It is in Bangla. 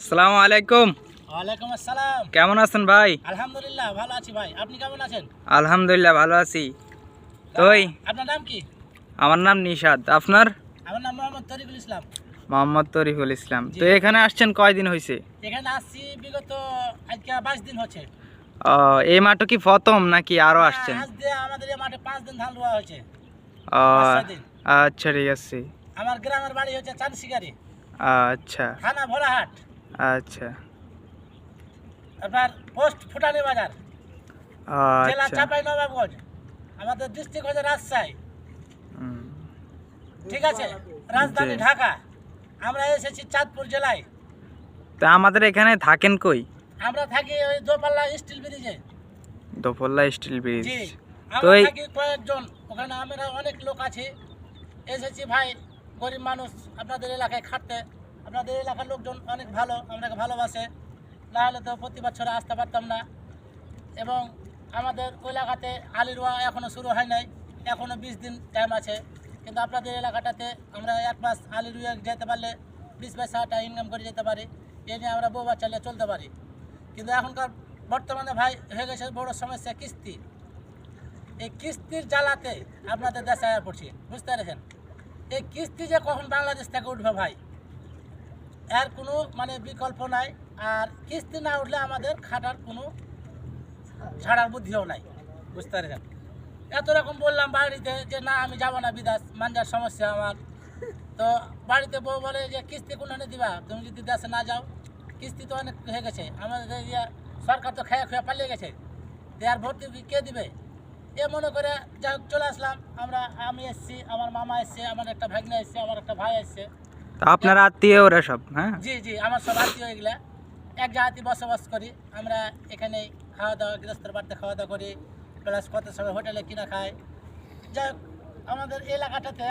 আসসালামু আলাইকুম। ওয়ালাইকুম আসসালাম। কেমন আছেন ভাই? আলহামদুলিল্লাহ ভালো আছি ভাই। আপনি কেমন আছেন? আলহামদুলিল্লাহ ভালো আছি। তোই আপনার নাম কি? আমার নাম নিশাদ আপনার? আমার নাম মোহাম্মদ তরিকুল ইসলাম। মোহাম্মদ তরিফুল ইসলাম। তো এখানে আসছেন কয়দিন হয়েছে এখানে আসছি বিগত আজকে বাইশ দিন হচ্ছে। ও, এই মাঠও কি প্রথম নাকি আরও আসছেন? আজ দিয়ে আমাদের এই মাঠে পাঁচ দিন ধান রোয়া হয়েছে। আচ্ছা ঠিক আছে। আমার গ্রামের বাড়ি হচ্ছে চানশিকারি। আচ্ছা। থানা ভোলাহাট। আচ্ছা। আপনার পোস্ট ফুটানি বাজার। জেলা আচ্ছা। চাপাই নবাবগঞ্জ আমাদের ডিস্ট্রিক্ট হচ্ছে রাজশাহী। ঠিক আছে? রাজধানী ঢাকা। আমরা এসেছি চাঁদপুর জেলায়। তো আমাদের এখানে থাকেন কই? আমরা থাকি ওই দোপাল্লা স্টিল ব্রিজে। Dopalla steel bridge. আমরা থাকি কয়েকজন। ওখানে আমরা অনেক লোক আছে। এসেছি ভাই গরিব মানুষ আপনাদের এলাকায় খাটতে। আপনাদের এলাকার লোকজন অনেক ভালো আপনাকে ভালোবাসে। না হলে তো প্রতি বছর আসতে পারতাম না। এবং আমাদের ওই এলাকাতে আলি রোয়া এখনও শুরু হয় নাই। এখনও বিশ দিন টাইম আছে। কিন্তু আপনাদের এলাকাটাতে আমরা এক মাস আলি রুয়ে যেতে পারলে বিশ পয়সাটা ইনকাম করে যেতে পারি। এ নিয়ে আমরা বউ বাচ্চা নিয়ে চলতে পারি। কিন্তু এখনকার বর্তমানে ভাই, হয়ে গেছে বড় সমস্যা কিস্তি। এই কিস্তির জ্বালাতে আপনাদের দেশে আয়া পড়ছি। বুঝতে পেরেছেন? এই কিস্তি যে কখন বাংলাদেশ থেকে উঠবে ভাই? এর কোনো মানে বিকল্প নাই। আর কিস্তি না উঠলে আমাদের খাটার কোনো ছাড়ার বুদ্ধিও নাই। বুঝতে পেরেছেন? এত রকম বললাম বাড়িতে যে, না, আমি যাব না বিদাস মানজার সমস্যা আমার। তো বাড়িতে বউ বলে যে, কিস্তি কোনখানে দিবা? তুমি যদি দেশে না যাও, কিস্তি তো অনেক হয়ে গেছে। আমাদের ইয়ে সরকার তো খেয়ে খেয়ে পালিয়ে গেছে। দেয়ার ভর্তি কে দিবে? এ মনে করে যাই চলে আসলাম। আমরা, আমি এসছি, আমার মামা এসছে, আমার একটা ভাগনা এসছে, আমার একটা ভাই এসছে। আপনার আত্মীয় ওরা সব হ্যাঁ? জি জি, আমার সব আত্মীয় এগুলা। এক জাতি বসবাস করি। আমরা এখানে খাওয়া দাওয়া গৃহস্থের বাড়িতে খাওয়া দাওয়া করি। প্লাস কত সময় হোটেলে কিনা খাই। যাই আমাদের এলাকাটাতে